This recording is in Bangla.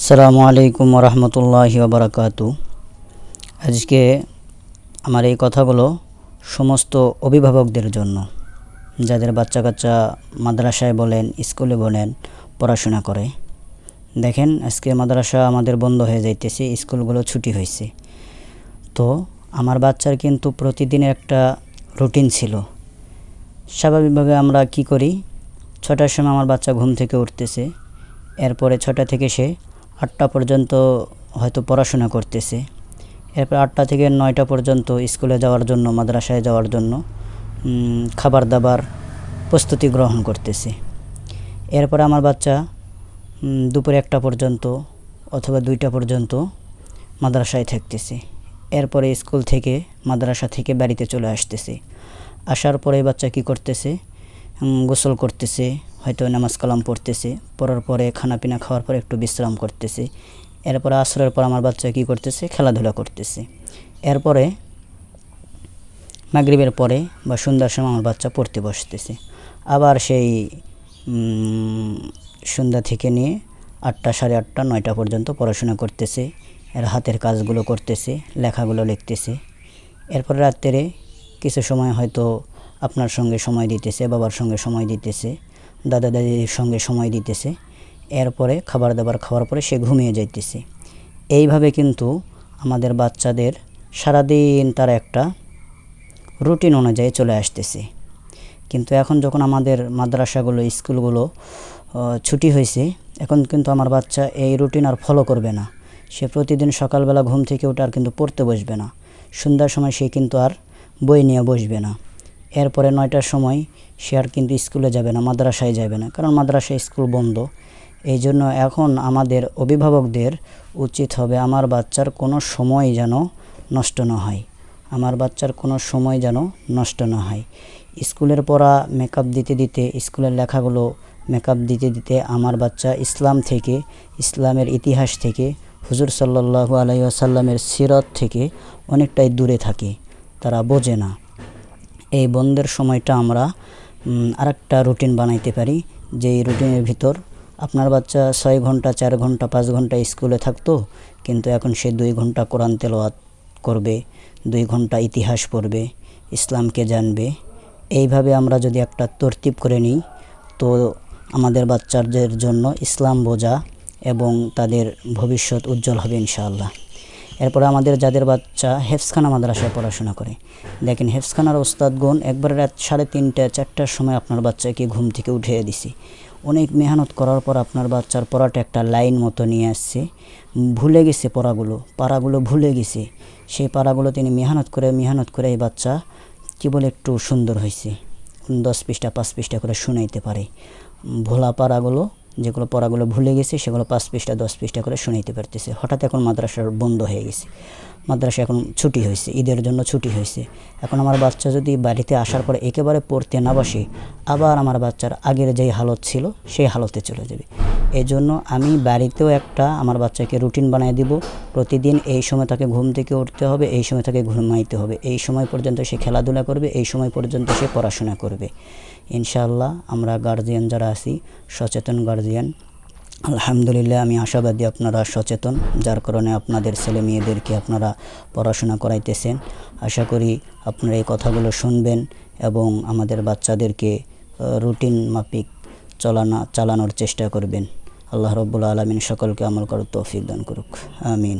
আসসালামু আলাইকুম রহমতুল্লাহ বারাকাতু আজকে আমার এই কথাগুলো সমস্ত অভিভাবকদের জন্য। যাদের বাচ্চা কাচ্চা মাদ্রাসায় বলেন, স্কুলে বলেন, পড়াশোনা করে। দেখেন, আজকে মাদ্রাসা আমাদের বন্ধ হয়ে যাইতেছে, স্কুলগুলো ছুটি হয়েছে তো আমার বাচ্চার কিন্তু প্রতিদিনের একটা রুটিন ছিল। স্বাভাবিকভাবে আমরা কি করি? ছটার সময় আমার বাচ্চা ঘুম থেকে উঠতেছে। এরপরে ছটা থেকে সে আটটা পর্যন্ত হয়তো পড়াশোনা করতেছে। এরপর আটটা থেকে নয়টা পর্যন্ত স্কুলে যাওয়ার জন্য, মাদ্রাসায় যাওয়ার জন্য খাবার দাবার প্রস্তুতি গ্রহণ করতেছে। এরপর আমার বাচ্চা দুপুরে একটা পর্যন্ত অথবা দুইটা পর্যন্ত মাদ্রাসায় থাকতেছে। এরপরে স্কুল থেকে মাদ্রাসা থেকে বাড়িতে চলে আসতেছে। আসার পরে বাচ্চা কি করতেছে? গোসল করতেছে। হয়তো নামাজ কালাম পড়তেছে, পড়ার পরে খানাপিনা খাওয়ার পরে একটু বিশ্রাম করতেছে। এরপরে আসরের পর আমার বাচ্চা কি করতেছে? খেলাধুলা করতেছে। এরপরে মাগরিবের পরে বা সন্ধ্যার সময় আমার বাচ্চা পড়তে বসতেছে। আবার সেই সন্ধ্যা থেকে নিয়ে আটটা সাড়ে আটটা, নয়টা পর্যন্ত পড়াশোনা করতেছে। এর হাতের কাজগুলো করতেছে, লেখাগুলো লিখতেছে। এরপরে রাত্রে কিছু সময় হয়তো আপনার সঙ্গে সময় দিতেছে, বাবার সঙ্গে সময় দিতেছে। দাদা দাদির সঙ্গে সময় দিতেছে। এরপরে খাবার দাবার খাওয়ার পরে সে ঘুমিয়ে যাইতেছে। এইভাবে কিন্তু আমাদের বাচ্চাদের সারাদিন তার একটা রুটিন অনুযায়ী চলে আসতেছে। কিন্তু এখন যখন আমাদের মাদ্রাসাগুলো, স্কুলগুলো ছুটি হয়েছে, এখন কিন্তু আমার বাচ্চা এই রুটিন আর ফলো করবে না। সে প্রতিদিন সকালবেলা ঘুম থেকে উঠে আর কিন্তু পড়তে বসবে না। সন্ধ্যার সময় সে কিন্তু আর বই নিয়ে বসবে না। এরপরে নয়টার সময় সে আর কিন্তু স্কুলে যাবে না, মাদ্রাসায় যাবে না, কারণ মাদ্রাসায় স্কুল বন্ধ। এই জন্য এখন আমাদের অভিভাবকদের উচিত হবে আমার বাচ্চার কোনো সময় যেন নষ্ট না হয়। আমার বাচ্চার কোনো সময় যেন নষ্ট না হয়। স্কুলের পড়া মেকআপ দিতে দিতে, স্কুলের লেখাগুলো মেকআপ দিতে দিতে আমার বাচ্চা ইসলাম থেকে, ইসলামের ইতিহাস থেকে, হুজুর সাল্লাল্লাহু আলাইহি আসাল্লামের সিরত থেকে অনেকটাই দূরে থাকে। তারা বোঝে না। এই বন্ধের সময়টা আমরা আরেকটা রুটিন বানাইতে পারি। যে এই রুটিনের ভিতর আপনার বাচ্চা ছয় ঘণ্টা, চার ঘণ্টা, পাঁচ ঘণ্টা স্কুলে থাকতো, কিন্তু এখন সে দুই ঘণ্টা কোরআন তেলাওয়াত করবে, দুই ঘণ্টা ইতিহাস পড়বে, ইসলামকে জানবে। এইভাবে আমরা যদি একটা তরতিব করে নিই, তো আমাদের বাচ্চাদের জন্য ইসলাম বোঝা এবং তাদের ভবিষ্যৎ উজ্জ্বল হবে ইনশাআল্লাহ। এরপরে আমাদের যাদের বাচ্চা হেফসখানা মাদ্রাসায় পড়াশোনা করে। দেখেন হেফসখানার ওস্তাদগণ একবার রাত সাড়ে তিনটা, চারটার সময় আপনার বাচ্চাকে ঘুম থেকে উঠিয়ে দিছি। অনেক মেহনত করার পর আপনার বাচ্চার পড়াটা একটা লাইন মতো নিয়ে আসছে। ভুলে গেছে পড়াগুলো, পাড়াগুলো ভুলে গেছে। সেই পাড়াগুলো তিনি মেহনত করে মেহনত করে এই বাচ্চা কী বলে একটু সুন্দর হয়েছে। দশ পৃষ্ঠা, পাঁচ পৃষ্ঠা করে শুনাইতে পারে। ভোলা পাড়াগুলো যেগুলো পড়াগুলো ভুলে গেছে, সেগুলো পাঁচ পৃষ্ঠা, দশ পৃষ্ঠা করে শুনাইতে পারতেছে। হঠাৎ এখন মাদ্রাসার বন্ধ হয়ে গেছে। মাদ্রাসা এখন ছুটি হয়েছে, ঈদের জন্য ছুটি হয়েছে। এখন আমার বাচ্চা যদি বাড়িতে আসার পরে একেবারে পড়তে না বসে, আবার আমার বাচ্চার আগের যেই হালত ছিল, সেই হালতে চলে যাবে। এই জন্য আমি বাড়িতেও একটা আমার বাচ্চাকে রুটিন বানিয়ে দিব, প্রতিদিন এই সময় তাকে ঘুম থেকে উঠতে হবে, এই সময় তাকে ঘুমাইতে হবে। এই সময় পর্যন্ত সে খেলাধুলা করবে, এই সময় পর্যন্ত সে পড়াশোনা করবে। ইনশাআল্লাহ আমরা গার্জিয়ান যারা আছি, সচেতন গার্জিয়ান আলহামদুলিল্লাহ, আমি আশাবাদী আপনারা সচেতন, যার কারণে আপনাদের ছেলে মেয়েদেরকে আপনারা পড়াশোনা করাইতেছেন। আশা করি আপনারা এই কথাগুলো শুনবেন এবং আমাদের বাচ্চাদেরকে রুটিন মাফিক চলানা, চালানোর চেষ্টা করবেন। আল্লাহ রব্বুল আলমিন সকলকে আমল করার তৌফিক দান করুক। আমিন।